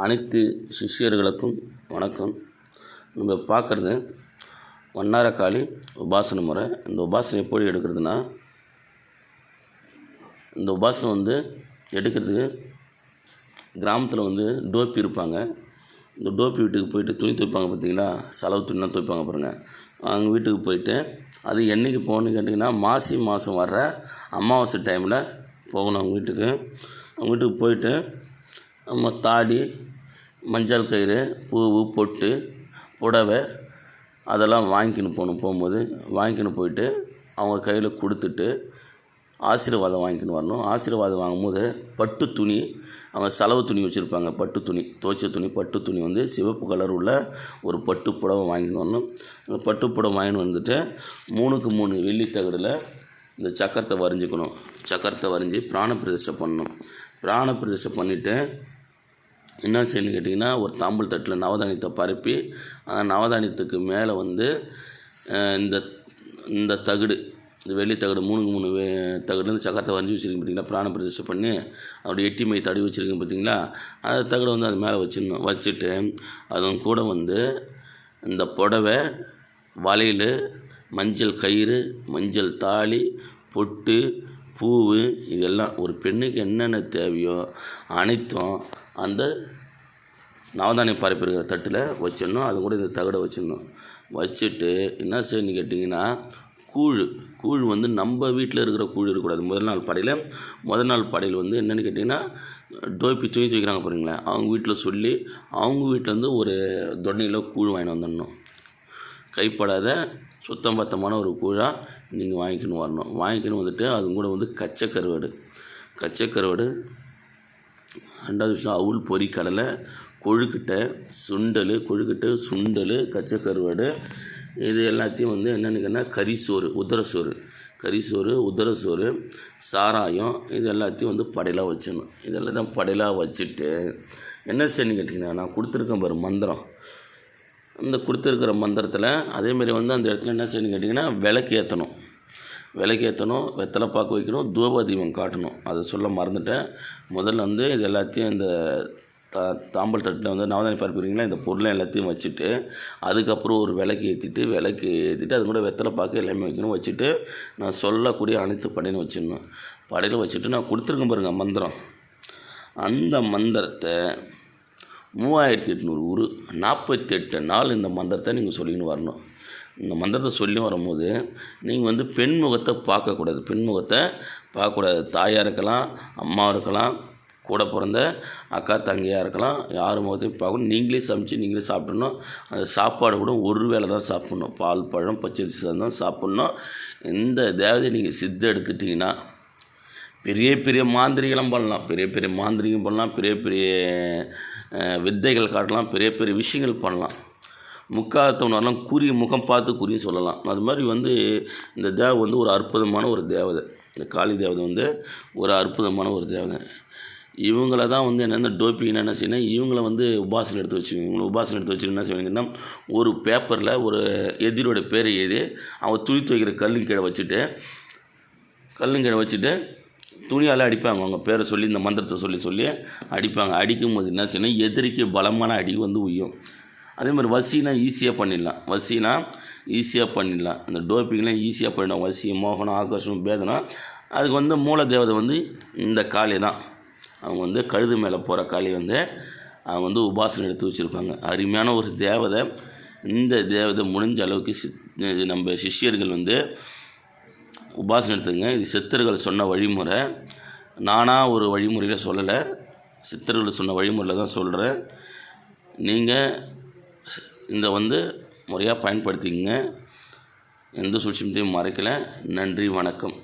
அனைத்து சிஷ்யர்களுக்கும் வணக்கம். நம்ம பார்க்குறது வண்ணாரக்காளி உபாசன முறை. இந்த உபாசனை எப்படி எடுக்கிறதுனா இந்த உபாசனம் வந்து எடுக்கிறதுக்கு கிராமத்தில் வந்து டோப்பி இருப்பாங்க. இந்த டோப்பி வீட்டுக்கு போயிட்டு துணி துவைப்பாங்க பார்த்தீங்களா செலவு துணிலாம் துவைப்பாங்க பாருங்கள் அவங்க வீட்டுக்கு போயிட்டு அது என்றைக்கு போகணுன்னு கேட்டிங்கன்னா மாசி மாதம் வர்ற அமாவாசை டைமில் போகணும் அவங்க வீட்டுக்கு. அவங்க வீட்டுக்கு போயிட்டு நம்ம தாடி மஞ்சள் கயிறு பூவு பொட்டு புடவை அதெல்லாம் வாங்கிக்கின்னு போகணும். போகும்போது வாங்கிக்கின்னு போயிட்டு அவங்க கையில் கொடுத்துட்டு ஆசீர்வாதம் வாங்கிக்கின்னு வரணும். ஆசீர்வாதம் வாங்கும்போது பட்டு துணி அவங்க செலவு துணி வச்சுருப்பாங்க. பட்டு துணி துவைச்ச துணி பட்டு துணி வந்து சிவப்பு கலர் உள்ள ஒரு பட்டு புடவை வாங்கின்னு வரணும். அந்த பட்டு புடவை வாங்கின்னு வந்துட்டு மூணுக்கு மூணு வெள்ளி தகடில் இந்த சக்கரத்தை வரைஞ்சிக்கணும். சக்கரத்தை வரைஞ்சி பிராண பிரதிஷ்டை பண்ணணும். பிராண பிரதிஷ்டை பண்ணிவிட்டு என்ன செய்யணும்னு கேட்டிங்கன்னா ஒரு தாம்பூல் தட்டில் நவதானியத்தை பரப்பி அந்த நவதானியத்துக்கு மேலே வந்து இந்த இந்த தகடு இந்த வெள்ளி தகடு மூணுக்கு மூணு வே தகடுலேருந்து சக்கரத்தை வரைஞ்சி வச்சுருக்கேன் பார்த்தீங்களா பிராண பிரதிஷ்டை பண்ணி அவருடைய எட்டி மை தடவி வச்சுருக்கீங்க பார்த்தீங்களா அந்த தகடை வந்து அது மேலே வச்சிடணும் வச்சுட்டு அதன் கூட வந்து இந்த புடவை வளையல் மஞ்சள் கயிறு மஞ்சள் தாலி பொட்டு பூவு இதெல்லாம் ஒரு பெண்ணுக்கு என்னென்ன தேவையோ அனைத்தும் அந்த நவதானிய பரப்பு இருக்கிற தட்டில் வச்சிடணும். அது கூட இந்த தகடை வச்சிடணும். வச்சுட்டு என்ன செய்யணும்னு கேட்டிங்கன்னா கூழ். கூழ் வந்து நம்ம வீட்டில் இருக்கிற கூழ் இருக்கக்கூடாது. முதல் நாள் படையில். முதல் நாள் படையில் வந்து என்னென்னு கேட்டிங்கன்னா டோப்பி தூக்கி துவைக்கிறாங்க பாருங்களேன். அவங்க வீட்டில் சொல்லி அவங்க வீட்டிலேருந்து ஒரு தொண்டையில் கூழ் வாங்கிட்டு வந்துடணும். கைப்படாத சுத்தம் பத்தமான ஒரு கூழாக நீங்கள் வாங்கிக்கணும் வரணும். வாங்கிக்கணும் வந்துட்டு அது கூட வந்து கச்சக்கருவாடு கச்சக்கருவாடு கச்சை கருவாடு ரெண்டாவது விஷயம் அவுள் பொரி கடலை கொழுக்கட்டை சுண்டல் கொழுக்கட்டை சுண்டல் கச்சக்கருவாடு இது எல்லாத்தையும் வந்து என்னென்னு கறிசோறு உதரசோறு கறிசோறு உதரசோறு சாராயம் இது எல்லாத்தையும் வந்து படையலாக வச்சிடணும். இதெல்லாம் தான் படையலாக வச்சுட்டு என்ன செய்யணும்னு கேட்டிங்கன்னா நான் கொடுத்துருக்கேன் பாரு மந்திரம். இந்த கொடுத்துருக்கிற மந்திரத்தில் அதேமாரி வந்து அந்த இடத்துல என்ன செய்யணும்னு கேட்டிங்கன்னா விளக்கு ஏற்றணும் விளக்கு ஏற்றணும் வெத்தலை பாக்கு வைக்கணும் தூப தீபம் காட்டணும். அதை சொல்ல மறந்துட்டேன். முதல்ல வந்து இது எல்லாத்தையும் இந்த தா தாம்பல் தட்டில் வந்து நவதானி பரப்புறீங்களா இந்த பொருளை எல்லாத்தையும் வச்சுட்டு அதுக்கப்புறம் ஒரு விளக்கு ஏற்றிட்டு விளக்கு ஏற்றிட்டு அது கூட வெத்தலை பாக்கு எல்லாமே வைக்கணும். வச்சுட்டு நான் சொல்லக்கூடிய அனைத்து படையில வச்சிடணும். படையில் வச்சுட்டு நான் கொடுத்துருக்கேன் பாருங்கள் மந்திரம். அந்த மந்திரத்தை மூவாயிரத்தி எட்நூறு உரு நாற்பத்தெட்டு நாள் இந்த மந்திரத்தை நீங்கள் சொல்லின்னு வரணும். இந்த மந்திரத்தை சொல்லி வரும்போது நீங்கள் வந்து பெண் முகத்தை பார்க்கக்கூடாது. பெண் முகத்தை பார்க்கக்கூடாது. தாயாக இருக்கலாம் அம்மா இருக்கலாம் கூட பிறந்த அக்கா தங்கையாக இருக்கலாம் யார் முகத்தையும் பார்க்கணும். நீங்களே சமைச்சு நீங்களே சாப்பிடணும். அந்த சாப்பாடு கூட ஒரு வேளை தான் சாப்பிட்ணும். பால் பழம் பச்சரிசி தான் சாப்பிட்ணும். இந்த தேவதையை நீங்கள் சித்த எடுத்துட்டிங்கன்னா பெரிய பெரிய மாந்திரிகளும் பண்ணலாம். பெரிய பெரிய மாந்திரிகம் பண்ணலாம். பெரிய பெரிய வித்தைகள் காட்டலாம். பெரிய பெரிய விஷயங்கள் பண்ணலாம். முக்காத்தவனாலாம் குறி முகம் பார்த்து குறியும் சொல்லலாம். அது மாதிரி வந்து இந்த தேவை வந்து ஒரு அற்புதமான ஒரு தேவதை. இந்த காளி தேவதை வந்து ஒரு அற்புதமான ஒரு தேவதை. இவங்கள தான் வந்து என்ன இந்த என்ன செய்யணும் இவங்கள வந்து உபாசனை எடுத்து வச்சுக்கோங்க இவங்களை உபாசனை எடுத்து வச்சுட்டு என்ன செய்வீங்கன்னா ஒரு பேப்பரில் ஒரு எதிரோட பேரை எழுதி அவன் துணி துவைக்கிற கல்லு வச்சுட்டு கல்லுங்கீழே வச்சுட்டு துணியால் அடிப்பாங்க. அவங்க பேரை சொல்லி இந்த மந்திரத்தை சொல்லி சொல்லி அடிப்பாங்க. அடிக்கும் போது என்ன செய்யணும்? எதிரிக்கு பலமான அடி வந்து உய்யும். அதே மாதிரி வசினா ஈஸியாக பண்ணிடலாம். வசினா ஈஸியாக பண்ணிடலாம். அந்த டோப்பிங்லாம் ஈஸியாக பண்ணிடலாம் வசி மோகனம் ஆகர்ஷம் பேதனம் அதுக்கு வந்து மூல தேவதை வந்து இந்த காளி தான். அவங்க வந்து கழுது மேலே போகிற காளி வந்து அவங்க வந்து உபாசனை எடுத்து வச்சுருப்பாங்க. அருமையான ஒரு தேவதை. இந்த தேவதை முடிஞ்ச அளவுக்கு நம்ம சிஷ்யர்கள் வந்து உபாசனை எடுத்துங்க. இது சித்தர்கள் சொன்ன வழிமுறை. நானாக ஒரு வழிமுறையில் சொல்லலை. சித்தர்கள் சொன்ன வழிமுறையில் தான் சொல்கிறேன் நீங்கள் இந்த வந்து முறையாக பயன்படுத்திக்கங்க. எந்த சூட்சமத்தையும் மறைக்கலை. நன்றி வணக்கம்.